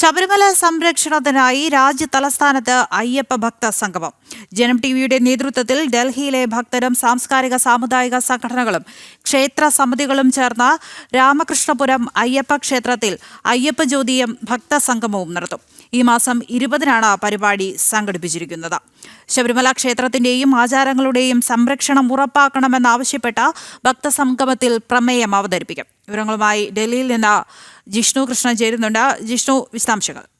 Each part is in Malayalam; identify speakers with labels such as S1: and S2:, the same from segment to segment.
S1: ശബരിമല സംരക്ഷണത്തിനായി രാജ്യ തലസ്ഥാനത്ത് അയ്യപ്പ ഭക്ത സംഗമം. ജനം ടി വിയുടെ നേതൃത്വത്തിൽ ഡൽഹിയിലെ ഭക്തരും സാംസ്കാരിക സാമുദായിക സംഘടനകളും ക്ഷേത്ര സമിതികളും ചേർന്ന രാമകൃഷ്ണപുരം അയ്യപ്പ ക്ഷേത്രത്തിൽ അയ്യപ്പ ജ്യോതിയും ഭക്തസംഗമവും നടത്തും. ഈ മാസം ഇരുപതിനാണ് പരിപാടി സംഘടിപ്പിച്ചിരിക്കുന്നത്. ശബരിമല ക്ഷേത്രത്തിന്റെയും ആചാരങ്ങളുടെയും സംരക്ഷണം ഉറപ്പാക്കണമെന്നാവശ്യപ്പെട്ട ഭക്തസംഗമത്തിൽ പ്രമേയം അവതരിപ്പിക്കും. വിവരങ്ങളുമായി ഡൽഹിയിൽ നിന്ന് ജിഷ്ണു കൃഷ്ണൻ ചേരുന്നുണ്ട്. ജിഷ്ണു വിശദാംശങ്ങൾ.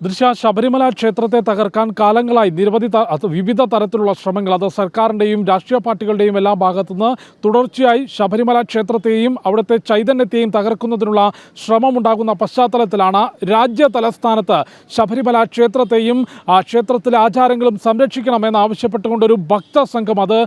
S2: ദൃശ്യ ശബരിമല ക്ഷേത്രത്തെ തകർക്കാൻ കാലങ്ങളായി നിരവധി വിവിധ തരത്തിലുള്ള ശ്രമങ്ങൾ. അത് സർക്കാരിന്റെയും രാഷ്ട്രീയ പാർട്ടികളുടെയും എല്ലാം ഭാഗത്തുനിന്ന് തുടർച്ചയായി ശബരിമല ക്ഷേത്രത്തെയും അവിടുത്തെ ചൈതന്യത്തെയും തകർക്കുന്നതിനുള്ള ശ്രമമുണ്ടാകുന്ന പശ്ചാത്തലത്തിലാണ് രാജ്യ തലസ്ഥാനത്ത് ശബരിമല ക്ഷേത്രത്തെയും ആ ക്ഷേത്രത്തിലെ ആചാരങ്ങളും സംരക്ഷിക്കണമെന്ന് ഭക്ത ഭക്തസംഘം അത്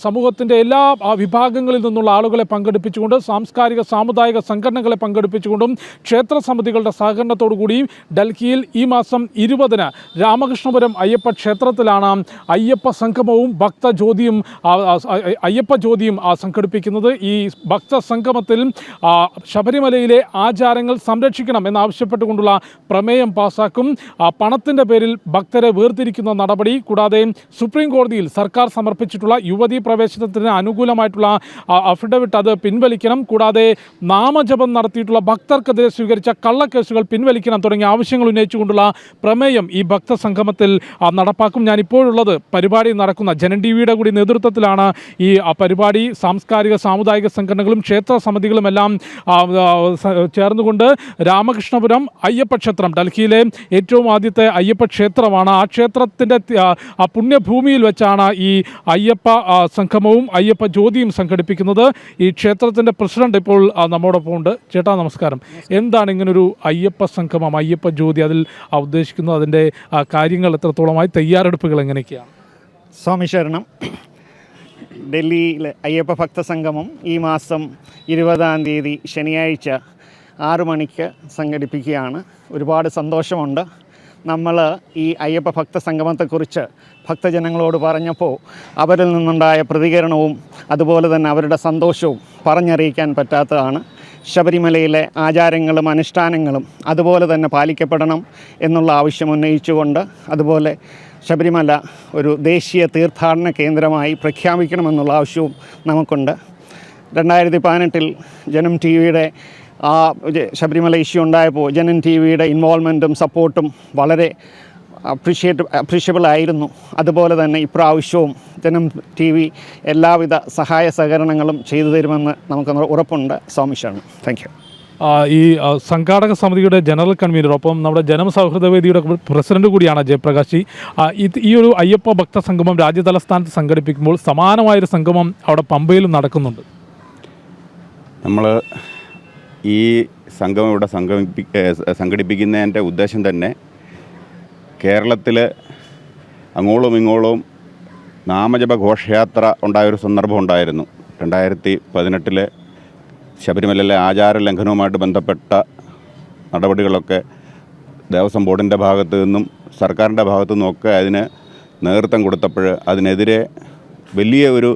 S2: സമൂഹത്തിന്റെ എല്ലാ വിഭാഗങ്ങളിൽ നിന്നുള്ള ആളുകളെ പങ്കെടുപ്പിച്ചുകൊണ്ട് സാംസ്കാരിക സാമുദായിക സംഘടനകളെ പങ്കെടുപ്പിച്ചുകൊണ്ടും ക്ഷേത്ര സമിതികളുടെ സഹകരണത്തോടു കൂടിയും ഡൽഹിയിൽ ഈ മാസം ഇരുപതിന് രാമകൃഷ്ണപുരം അയ്യപ്പ ക്ഷേത്രത്തിലാണ് അയ്യപ്പ സംഗമവും ഭക്തജ്യോതിയും അയ്യപ്പ ജ്യോതിയും സംഘടിപ്പിക്കുന്നത്. ഈ ഭക്ത സംഗമത്തിൽ ശബരിമലയിലെ ആചാരങ്ങൾ സംരക്ഷിക്കണം എന്നാവശ്യപ്പെട്ടുകൊണ്ടുള്ള പ്രമേയം പാസാക്കും. പണത്തിന്റെ പേരിൽ ഭക്തരെ വേർതിരിക്കുന്ന നടപടി കൂടാതെ സുപ്രീം കോടതിയിൽ സർക്കാർ സമർപ്പിച്ചിട്ടുള്ള യുവതീ പ്രവേശനത്തിന് അനുകൂലമായിട്ടുള്ള അഫിഡവിറ്റ് അത് പിൻവലിക്കണം. കൂടാതെ നാമജപം നടത്തിയിട്ടുള്ള ഭക്തർക്കെതിരെ സ്വീകരിച്ച കള്ളക്കേസുകൾ പിൻവലിക്കണം തുടങ്ങിയ ആവശ്യങ്ങൾ ഉന്നയിച്ചുകൊണ്ടുള്ള പ്രമേയം ഈ ഭക്തസംഗമത്തിൽ സംഗമത്തിൽ നടപ്പാക്കും ഞാൻ ഇപ്പോഴുള്ളത് പരിപാടി നടക്കുന്ന ജനൻ ടി വിയുടെ കൂടി നേതൃത്വത്തിലാണ് ഈ പരിപാടി. സാംസ്കാരിക സാമുദായിക സംഘടനകളും ക്ഷേത്ര സമിതികളും എല്ലാം ആ, ആ, സ- ചേർന്നുകൊണ്ട് രാമകൃഷ്ണപുരം അയ്യപ്പ ക്ഷേത്രം ഡൽഹിയിലെ ഏറ്റവും ആദ്യത്തെ അയ്യപ്പ ക്ഷേത്രമാണ്. ആ ക്ഷേത്രത്തിന്റെ ആ, പുണ്യഭൂമിയിൽ വെച്ചാണ് ഈ അയ്യപ്പ സംഗമവും അയ്യപ്പ ജ്യോതിയും സംഘടിപ്പിക്കുന്നത്. ഈ ക്ഷേത്രത്തിന്റെ പ്രസിഡന്റ് ഇപ്പോൾ നമ്മോടൊപ്പം ഉണ്ട് ചേട്ടാ നമസ്കാരം. എന്താണ് ഇങ്ങനൊരു അയ്യപ്പ സംഗമം അയ്യപ്പ ജ്യോതി? അതിൽ ഉദ്ദേശിക്കുന്നത് അതിന്റെ കാര്യങ്ങൾ എത്രത്തോളമായി തയ്യാറെടുപ്പുകൾ എങ്ങനെയൊക്കെയാണ്?
S3: സ്വാമി ശരണം. ഡൽഹിയിലെ അയ്യപ്പ ഭക്ത സംഗമം ഈ മാസം ഇരുപതാം തീയതി ശനിയാഴ്ച ആറു മണിക്ക് സംഘടിപ്പിക്കുകയാണ്. ഒരുപാട് സന്തോഷമുണ്ട്. നമ്മൾ ഈ അയ്യപ്പ ഭക്ത സംഗമത്തെക്കുറിച്ച് ഭക്തജനങ്ങളോട് പറഞ്ഞപ്പോൾ അവരിൽ നിന്നുണ്ടായ പ്രതികരണവും അതുപോലെ തന്നെ അവരുടെ സന്തോഷവും പറഞ്ഞറിയിക്കാൻ പറ്റാത്തതാണ്. ശബരിമലയിലെ ആചാരങ്ങളും അനുഷ്ഠാനങ്ങളും അതുപോലെ തന്നെ പാലിക്കപ്പെടണം എന്നുള്ള ആവശ്യം ഉന്നയിച്ചുകൊണ്ട് അതുപോലെ ശബരിമല ഒരു ദേശീയ തീർത്ഥാടന കേന്ദ്രമായി പ്രഖ്യാപിക്കണമെന്നുള്ള ആവശ്യവും നമുക്കുണ്ട്. രണ്ടായിരത്തി പതിനെട്ടിൽ ജനം ടി വിയുടെ ആ ശബരിമല ഇഷ്യൂ ഉണ്ടായപ്പോൾ ജനം ടി വിയുടെ ഇൻവോൾവ്മെന്റും സപ്പോർട്ടും വളരെ അപ്രീഷിയേറ്റ് അപ്രീഷ്യബിൾ ആയിരുന്നു. അതുപോലെ തന്നെ ഇപ്രാവശ്യവും ജനം ടി വി എല്ലാവിധ സഹായ സഹകരണങ്ങളും ചെയ്തു തരുമെന്ന് നമുക്ക് ഉറപ്പുണ്ട്. സ്വാമിഷാണ് താങ്ക് യു
S2: ഈ സംഘാടക സമിതിയുടെ ജനറൽ കൺവീനർ ഒപ്പം നമ്മുടെ ജനസൗഹൃദ വേദിയുടെ പ്രസിഡന്റ് കൂടിയാണ് ജയപ്രകാശ് ഈ ഒരു അയ്യപ്പ ഭക്ത സംഗമം രാജ്യതലസ്ഥാനത്ത് സംഘടിപ്പിക്കുമ്പോൾ സമാനമായൊരു സംഗമം അവിടെ പമ്പയിലും നടക്കുന്നുണ്ട്.
S4: നമ്മൾ ഈ സംഗമം ഇവിടെ സംഗമിപ്പി സംഘടിപ്പിക്കുന്നതിന്റെ ഉദ്ദേശം തന്നെ കേരളത്തിൽ അങ്ങോളം ഇങ്ങോളം നാമജപ ഘോഷയാത്ര ഉണ്ടായൊരു സന്ദർഭം ഉണ്ടായിരുന്നു. രണ്ടായിരത്തി പതിനെട്ടിലെ ശബരിമലയിലെ ആചാര ലംഘനവുമായിട്ട് ബന്ധപ്പെട്ട നടപടികളൊക്കെ ദേവസ്വം ബോർഡിന്റെ ഭാഗത്തു നിന്നും സർക്കാരിന്റെ ഭാഗത്തു നിന്നൊക്കെ അതിന് നേതൃത്വം കൊടുത്തപ്പോൾ അതിനെതിരെ വലിയ ഒരു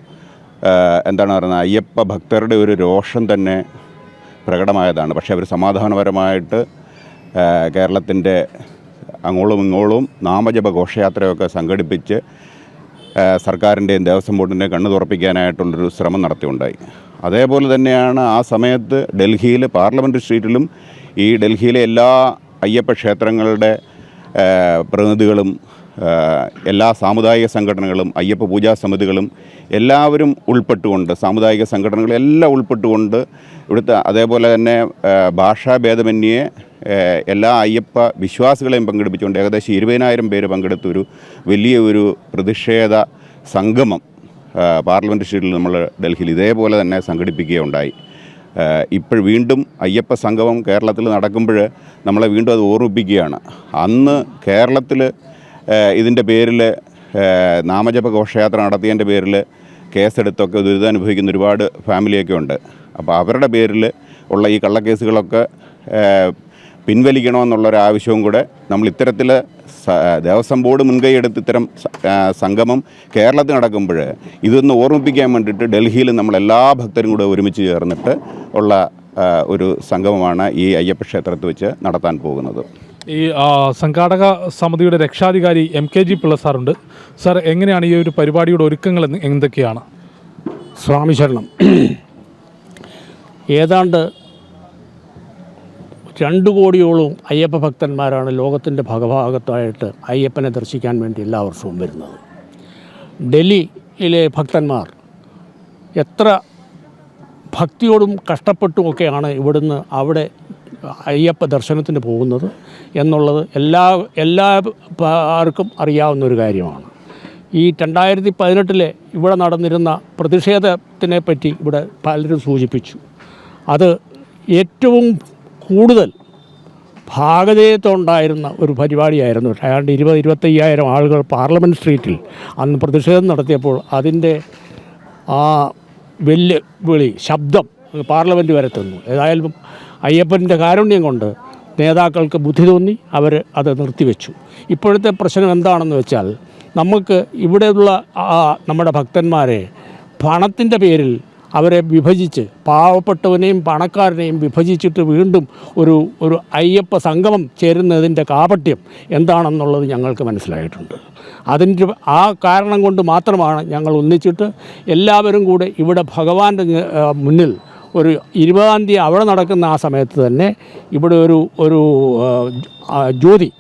S4: എന്താണ് പറയുന്നത് അയ്യപ്പ ഭക്തരുടെ ഒരു രോഷം തന്നെ പ്രകടമായതാണ്. പക്ഷേ അവർ സമാധാനപരമായിട്ട് കേരളത്തിന്റെ അങ്ങോളം ഇങ്ങോളും നാമജപ ഘോഷയാത്രയൊക്കെ സംഘടിപ്പിച്ച് സർക്കാരിന്റെയും ദേവസ്വം ബോർഡിന്റെയും കണ്ണു തുറപ്പിക്കാനായിട്ടുള്ളൊരു ശ്രമം നടത്തിയുണ്ടായി. അതേപോലെ തന്നെയാണ് ആ സമയത്ത് ഡൽഹിയിൽ പാർലമെന്റ് സ്ട്രീറ്റിലും ഈ ഡൽഹിയിലെ എല്ലാ അയ്യപ്പ ക്ഷേത്രങ്ങളുടെ പ്രതിനിധികളും എല്ലാ സാമുദായിക സംഘടനകളും അയ്യപ്പ പൂജാ സമിതികളും എല്ലാവരും ഉൾപ്പെട്ടുകൊണ്ട് സാമുദായിക സംഘടനകളെല്ലാം ഉൾപ്പെട്ടുകൊണ്ട് ഇവിടുത്തെ അതേപോലെ തന്നെ ഭാഷാഭേദമന്യേ എല്ലാ അയ്യപ്പ വിശ്വാസികളെയും പങ്കെടുപ്പിച്ചുകൊണ്ട് ഏകദേശം ഇരുപതിനായിരം പേര് പങ്കെടുത്ത ഒരു വലിയ ഒരു പ്രതിഷേധ സംഗമം പാർലമെന്റ് സ്ട്രീറ്റിൽ നമ്മൾ ഡൽഹിയിൽ ഇതേപോലെ തന്നെ സംഘടിപ്പിക്കുകയുണ്ടായി. ഇപ്പോൾ വീണ്ടും അയ്യപ്പ സംഗമം കേരളത്തിൽ നടക്കുമ്പോൾ നമ്മളെ വീണ്ടും അത് ഓർമ്മിപ്പിക്കുകയാണ്. അന്ന് കേരളത്തിൽ ഇതിന്റെ പേരിൽ നാമജപ ഘോഷയാത്ര നടത്തിയതിന്റെ പേരിൽ കേസെടുത്തൊക്കെ ദുരിതം അനുഭവിക്കുന്ന ഒരുപാട് ഫാമിലിയൊക്കെ ഉണ്ട്. അപ്പോൾ അവരുടെ പേരിൽ ഉള്ള ഈ കള്ളക്കേസുകളൊക്കെ പിൻവലിക്കണമെന്നുള്ളൊരു ആവശ്യവും കൂടെ നമ്മൾ ഇത്തരത്തിൽ ദേവസ്വം ബോർഡ് മുൻകൈയെടുത്ത് ഇത്തരം സംഗമം കേരളത്തിൽ നടക്കുമ്പോൾ ഇതൊന്ന് ഓർമ്മിപ്പിക്കാൻ വേണ്ടിയിട്ട് ഡൽഹിയിൽ നമ്മൾ എല്ലാ ഭക്തരും കൂടെ ഒരുമിച്ച് ചേർന്നിട്ട് ഉള്ള ഒരു സംഗമമാണ് ഈ അയ്യപ്പ ക്ഷേത്രത്തിൽ വെച്ച് നടത്താൻ പോകുന്നത്.
S2: ഈ സംഘാടക സമിതിയുടെ രക്ഷാധികാരി എം കെ ജി പിള്ള സാറുണ്ട്. സാർ എങ്ങനെയാണ് ഈ ഒരു പരിപാടിയുടെ ഒരുക്കങ്ങൾ എന്ന് എന്തൊക്കെയാണ്?
S5: സ്വാമി ശരണം. ഏതാണ്ട് രണ്ട് കോടിയോളം അയ്യപ്പ ഭക്തന്മാരാണ് ലോകത്തിന്റെ ഭഗഭാഗത്തായിട്ട് അയ്യപ്പനെ ദർശിക്കാൻ വേണ്ടി എല്ലാ വർഷവും വരുന്നത്. ഡൽഹിയിലെ ഭക്തന്മാർ എത്ര ഭക്തിയോടും കഷ്ടപ്പെട്ടുമൊക്കെയാണ് ഇവിടുന്ന് അവിടെ അയ്യപ്പ ദർശനത്തിന് പോകുന്നത് എന്നുള്ളത് എല്ലാ എല്ലാവർക്കും അറിയാവുന്ന ഒരു കാര്യമാണ്. ഈ രണ്ടായിരത്തി പതിനെട്ടിലെ ഇവിടെ നടന്നിരുന്ന പ്രതിഷേധത്തിനെ പറ്റി ഇവിടെ പലരും സൂചിപ്പിച്ചു. അത് ഏറ്റവും കൂടുതൽ ഭാഗതയത്തുണ്ടായിരുന്ന ഒരു പരിപാടിയായിരുന്നു. ഏതാണ്ട് ഇരുപത് ഇരുപത്തയ്യായിരം ആളുകൾ പാർലമെന്റ് സ്ട്രീറ്റിൽ അന്ന് പ്രതിഷേധം നടത്തിയപ്പോൾ അതിന്റെ ആ വെല്ലുവിളി ശബ്ദം പാർലമെന്റ് വരെ തന്നു. ഏതായാലും അയ്യപ്പന്റെ കാരുണ്യം കൊണ്ട് നേതാക്കൾക്ക് ബുദ്ധി തോന്നി അവർ അത് നിർത്തിവെച്ചു. ഇപ്പോഴത്തെ പ്രശ്നം എന്താണെന്ന് വെച്ചാൽ നമുക്ക് ഇവിടെയുള്ള നമ്മുടെ ഭക്തന്മാരെ പണത്തിന്റെ പേരിൽ അവരെ വിഭജിച്ച് പാവപ്പെട്ടവനെയും പണക്കാരനെയും വിഭജിച്ചിട്ട് വീണ്ടും ഒരു ഒരു അയ്യപ്പ സംഗമം ചേരുന്നതിന്റെ കാപട്യം എന്താണെന്നുള്ളത് ഞങ്ങൾക്ക് മനസ്സിലായിട്ടുണ്ട്. അതിന്റെ ആ കാരണം കൊണ്ട് മാത്രമാണ് ഞങ്ങൾ ഒന്നിച്ചിട്ട് എല്ലാവരും കൂടെ ഇവിടെ ഭഗവാന്റെ മുന്നിൽ ഒരു ഇരുപതാം തീയതി അവിടെ നടക്കുന്ന ആ സമയത്ത് തന്നെ ഇവിടെ ഒരു ഒരു ജ്യോതി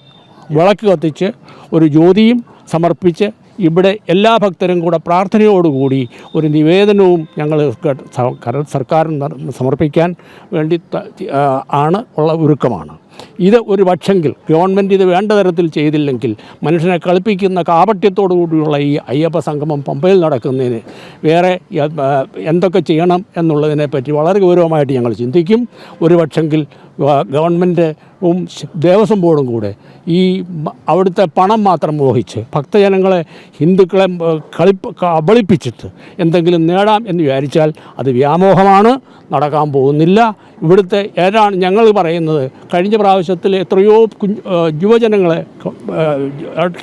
S5: വിളക്ക് കത്തിച്ച് ഒരു ജ്യോതിയും സമർപ്പിച്ച് ഇവിടെ എല്ലാ ഭക്തരും കൂടെ പ്രാർത്ഥനയോടുകൂടി ഒരു നിവേദനവും ഞങ്ങൾ സർക്കാരിന് സമർപ്പിക്കാൻ വേണ്ടി ആണ് ഉള്ള ഒരുക്കമാണ്. ഇത് ഒരു പക്ഷെങ്കിൽ ഗവൺമെന്റ് ഇത് വേണ്ട തരത്തിൽ ചെയ്തില്ലെങ്കിൽ മനുഷ്യനെ കളിപ്പിക്കുന്ന കാപട്യത്തോടു കൂടിയുള്ള ഈ അയ്യപ്പ സംഗമം പമ്പയിൽ നടക്കുന്നതിന് വേറെ എന്തൊക്കെ ചെയ്യണം എന്നുള്ളതിനെപ്പറ്റി വളരെ ഗൗരവമായിട്ട് ഞങ്ങൾ ചിന്തിക്കും. ഒരു പക്ഷെങ്കിൽ ഗവൺമെന്റും ദേവസ്വം ബോർഡും കൂടെ ഈ അവിടുത്തെ പണം മാത്രം മോഹിച്ച് ഭക്തജനങ്ങളെ ഹിന്ദുക്കളെ കളിപ്പ് കബളിപ്പിച്ചിട്ട് എന്തെങ്കിലും നേടാം എന്ന് വിചാരിച്ചാൽ അത് വ്യാമോഹമാണ് നടക്കാൻ പോകുന്നില്ല. ഇവിടുത്തെ ഏതാണ് ഞങ്ങൾ പറയുന്നത് കഴിഞ്ഞ പ്രാവശ്യത്തിൽ എത്രയോ യുവജനങ്ങളെ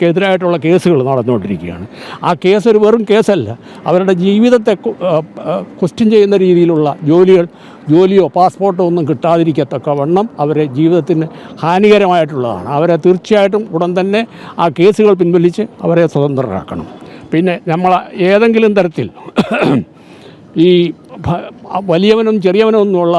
S5: എതിരായിട്ടുള്ള കേസുകൾ നടന്നുകൊണ്ടിരിക്കുകയാണ്. ആ കേസ് ഒരു വെറും കേസല്ല. അവരുടെ ജീവിതത്തെ ക്വസ്റ്റ്യൻ ചെയ്യുന്ന രീതിയിലുള്ള ജോലികൾ ജോലിയോ പാസ്പോർട്ടോ ഒന്നും കിട്ടാതിരിക്കത്തക്ക വണ്ണം അവരെ ജീവിതത്തിന് ഹാനികരമായിട്ടുള്ളതാണ്. അവരെ തീർച്ചയായിട്ടും ഉടൻ തന്നെ ആ കേസുകൾ പിൻവലിച്ച് അവരെ സ്വതന്ത്രരാക്കണം. പിന്നെ നമ്മൾ ഏതെങ്കിലും തരത്തിൽ ഈ വലിയവനും ചെറിയവനും ഒന്നുമുള്ള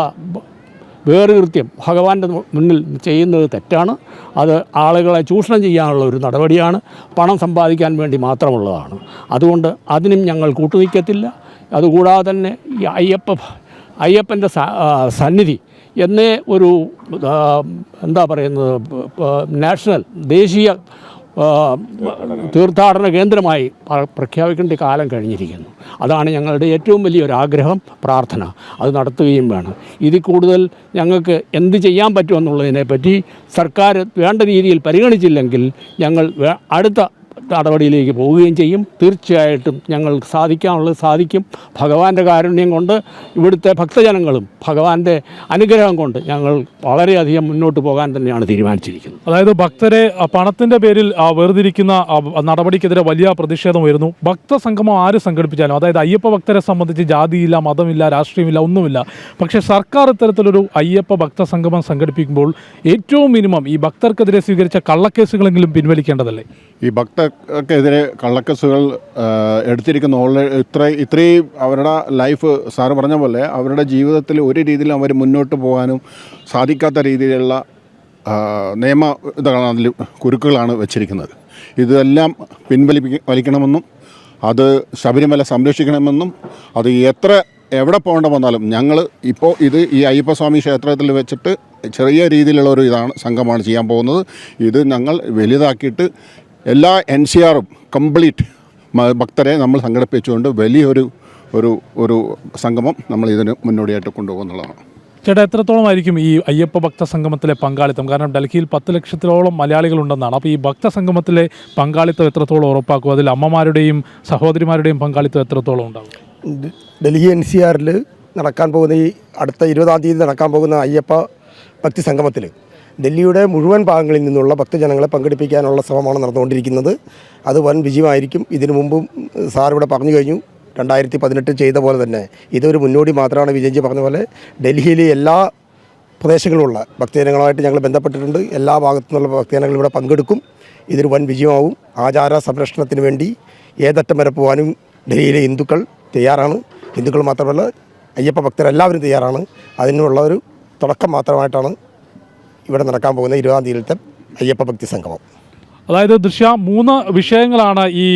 S5: വേറുകൃത്യം ഭഗവാന്റെ മുന്നിൽ ചെയ്യുന്നത് തെറ്റാണ്. അത് ആളുകളെ ചൂഷണം ചെയ്യാനുള്ള ഒരു നടപടിയാണ്. പണം സമ്പാദിക്കാൻ വേണ്ടി മാത്രമുള്ളതാണ്. അതുകൊണ്ട് അതിനും ഞങ്ങൾ കൂട്ടുനിൽക്കത്തില്ല. അതുകൂടാതെ തന്നെ ഈ അയ്യപ്പ അയ്യപ്പന്റെ സന്നിധി എന്നേ ഒരു എന്താ പറയുന്നത് നാഷണൽ ദേശീയ തീർത്ഥാടന കേന്ദ്രമായി പ്രഖ്യാപിക്കേണ്ട കാലം കഴിഞ്ഞിരിക്കുന്നു. അതാണ് ഞങ്ങളുടെ ഏറ്റവും വലിയൊരു ആഗ്രഹം പ്രാർത്ഥന. അത് നടത്തുകയും വേണം. ഇതിൽ കൂടുതൽ ഞങ്ങൾക്ക് എന്ത് ചെയ്യാൻ പറ്റുമെന്നുള്ളതിനെപ്പറ്റി സർക്കാർ വേണ്ട രീതിയിൽ പരിഗണിച്ചില്ലെങ്കിൽ ഞങ്ങൾ അടുത്ത നടപടിയിലേക്ക് പോവുകയും ചെയ്യും. തീർച്ചയായിട്ടും ഞങ്ങൾ സാധിക്കാനുള്ളത് സാധിക്കും. ഭഗവാന്റെ കാരുണ്യം കൊണ്ട് ഇവിടുത്തെ ഭക്തജനങ്ങളും ഭഗവാന്റെ അനുഗ്രഹം കൊണ്ട് ഞങ്ങൾ വളരെയധികം മുന്നോട്ട് പോകാൻ തന്നെയാണ് തീരുമാനിച്ചിരിക്കുന്നത്.
S2: അതായത് ഭക്തരെ പണത്തിന്റെ പേരിൽ വേർതിരിക്കുന്ന നടപടിക്കെതിരെ വലിയ പ്രതിഷേധം ഉയരുന്നു. ഭക്തസംഗമം ആര് സംഘടിപ്പിച്ചാലും അതായത് അയ്യപ്പ ഭക്തരെ സംബന്ധിച്ച് ജാതിയില്ല മതമില്ല രാഷ്ട്രീയമില്ല ഒന്നുമില്ല. പക്ഷെ സർക്കാർ ഇത്തരത്തിലൊരു അയ്യപ്പ ഭക്തസംഗമം സംഘടിപ്പിക്കുമ്പോൾ ഏറ്റവും മിനിമം ഈ ഭക്തർക്കെതിരെ സ്വീകരിച്ച കള്ളക്കേസുകളെങ്കിലും പിൻവലിക്കേണ്ടതല്ലേ?
S6: ഈ ഭക്തർക്കെതിരെ കള്ളക്കേസുകൾ എടുത്തിരിക്കുന്ന ഓൾറെഡി ഇത്ര ഇത്രയും അവരുടെ ലൈഫ് സാറ് പറഞ്ഞ പോലെ അവരുടെ ജീവിതത്തിൽ ഒരു രീതിയിലും അവർ മുന്നോട്ട് പോകാനും സാധിക്കാത്ത രീതിയിലുള്ള നിയമ ഇതാണ് അതിൽ കുരുക്കുകളാണ് വെച്ചിരിക്കുന്നത്. ഇതെല്ലാം പിൻവലിപ്പി വലിക്കണമെന്നും അത് ശബരിമല സംരക്ഷിക്കണമെന്നും അത് എത്ര എവിടെ പോകേണ്ട വന്നാലും ഞങ്ങൾ ഇപ്പോൾ ഇത് ഈ അയ്യപ്പസ്വാമി ക്ഷേത്രത്തിൽ വെച്ചിട്ട് ചെറിയ രീതിയിലുള്ള ഒരു ഇതാണ് സംഘമാണ് ചെയ്യാൻ പോകുന്നത്. ഇത് ഞങ്ങൾ വലുതാക്കിയിട്ട് എല്ലാ എൻ സി ആറും കംപ്ലീറ്റ് ഭക്തരെ നമ്മൾ സംഘടിപ്പിച്ചുകൊണ്ട് വലിയൊരു ഒരു ഒരു സംഗമം നമ്മൾ ഇതിന് മുന്നോടിയായിട്ട് കൊണ്ടുപോകുന്നുള്ളതാണ്.
S2: ചേട്ടാ എത്രത്തോളം ആയിരിക്കും ഈ അയ്യപ്പ ഭക്ത സംഗമത്തിലെ പങ്കാളിത്തം? കാരണം ഡൽഹിയിൽ പത്ത് ലക്ഷത്തിലോളം മലയാളികളുണ്ടെന്നാണ്. അപ്പോൾ ഈ ഭക്ത സംഗമത്തിലെ പങ്കാളിത്തം എത്രത്തോളം ഉറപ്പാക്കും? അതിൽ അമ്മമാരുടെയും സഹോദരിമാരുടെയും പങ്കാളിത്തം എത്രത്തോളം ഉണ്ടാകും?
S7: ഡൽഹി എൻ സി ആറിൽ നടക്കാൻ പോകുന്ന ഈ അടുത്ത ഇരുപതാം തീയതി നടക്കാൻ പോകുന്ന അയ്യപ്പ ഭക്തി സംഗമത്തിൽ ഡൽഹിയുടെ മുഴുവൻ ഭാഗങ്ങളിൽ നിന്നുള്ള ഭക്തജനങ്ങളെ പങ്കെടുപ്പിക്കാനുള്ള ശ്രമമാണ് നടന്നുകൊണ്ടിരിക്കുന്നത്. അത് വൻ വിജയമായിരിക്കും. ഇതിനു മുമ്പും സാർ ഇവിടെ പറഞ്ഞു കഴിഞ്ഞു രണ്ടായിരത്തി പതിനെട്ട് ചെയ്ത പോലെ തന്നെ ഇതൊരു മുന്നോടി മാത്രമാണ് വിജയജി പറഞ്ഞ പോലെ ഡൽഹിയിലെ എല്ലാ പ്രദേശങ്ങളിലുള്ള ഭക്തജനങ്ങളുമായിട്ട് ഞങ്ങൾ ബന്ധപ്പെട്ടിട്ടുണ്ട്. എല്ലാ ഭാഗത്തു നിന്നുള്ള ഇവിടെ പങ്കെടുക്കും. ഇതൊരു വൻ വിജയമാവും. ആചാര സംരക്ഷണത്തിന് വേണ്ടി ഏതറ്റം വരെ പോകാനും ഡൽഹിയിലെ ഹിന്ദുക്കൾ തയ്യാറാണ്. ഹിന്ദുക്കൾ മാത്രമല്ല അയ്യപ്പ ഭക്തരെല്ലാവരും തയ്യാറാണ്. അതിനുള്ള ഒരു തുടക്കം മാത്രമായിട്ടാണ് ഇവിടെ നടക്കാൻ പോകുന്ന ഇരുപതാം തീയതിയിലത്തെ അയ്യപ്പ ഭക്തി സംഗമം.
S2: അതായത് ദൃശ്യ മൂന്ന് വിഷയങ്ങളാണ് ഈ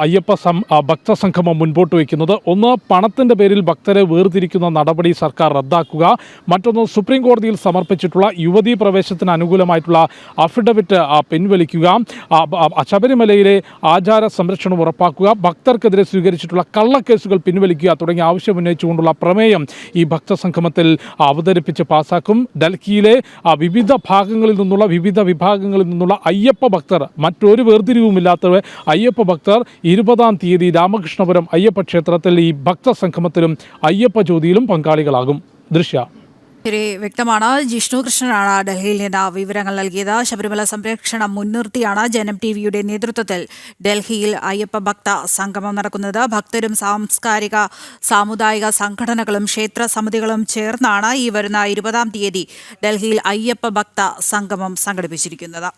S2: അയ്യപ്പ സം ഭക്ത ഭക്തസംഗമം മുൻപോട്ട് വയ്ക്കുന്നത്. ഒന്ന് പണത്തിന്റെ പേരിൽ ഭക്തരെ വേർതിരിക്കുന്ന നടപടി സർക്കാർ റദ്ദാക്കുക. മറ്റൊന്ന് സുപ്രീം കോടതിയിൽ സമർപ്പിച്ചിട്ടുള്ള യുവതീ പ്രവേശത്തിന് അനുകൂലമായിട്ടുള്ള അഫിഡവിറ്റ് പിൻവലിക്കുക. ശബരിമലയിലെ ആചാര സംരക്ഷണം ഉറപ്പാക്കുക. ഭക്തർക്കെതിരെ സ്വീകരിച്ചിട്ടുള്ള കള്ളക്കേസുകൾ പിൻവലിക്കുക തുടങ്ങിയ ആവശ്യം ഉന്നയിച്ചുകൊണ്ടുള്ള പ്രമേയം ഈ ഭക്ത സംഗമത്തിൽ അവതരിപ്പിച്ച് പാസാക്കും. ഡൽഹിയിലെ വിവിധ ഭാഗങ്ങളിൽ നിന്നുള്ള വിവിധ വിഭാഗങ്ങളിൽ നിന്നുള്ള അയ്യപ്പ ഭക്തർ മറ്റൊരു വേർതിരിവുമില്ലാത്തവർ. അയ്യപ്പ ഭക്തർ ഇരുപതാം തീയതി രാമകൃഷ്ണപുരം അയ്യപ്പ ക്ഷേത്രത്തിൽ ഈ ഭക്തസംഗമത്തിലും അയ്യപ്പ ജ്യോതിയിലും പങ്കാളികളാകും. ദൃശ്യ.
S1: ശരി വ്യക്തമാണ്. ജിഷ്ണു കൃഷ്ണനാണ് ഡൽഹിയിൽ നിന്ന് വിവരങ്ങൾ നൽകിയത്. ശബരിമല സംരക്ഷണം മുൻനിർത്തിയാണ് ജനം ടി വിയുടെ നേതൃത്വത്തിൽ ഡൽഹിയിൽ അയ്യപ്പ ഭക്ത സംഗമം നടക്കുന്നത്. ഭക്തരും സാംസ്കാരിക സാമുദായിക സംഘടനകളും ക്ഷേത്ര സമിതികളും ചേർന്നാണ് ഈ വരുന്ന ഇരുപതാം തീയതി ഡൽഹിയിൽ അയ്യപ്പ ഭക്ത സംഗമം സംഘടിപ്പിച്ചിരിക്കുന്നത്.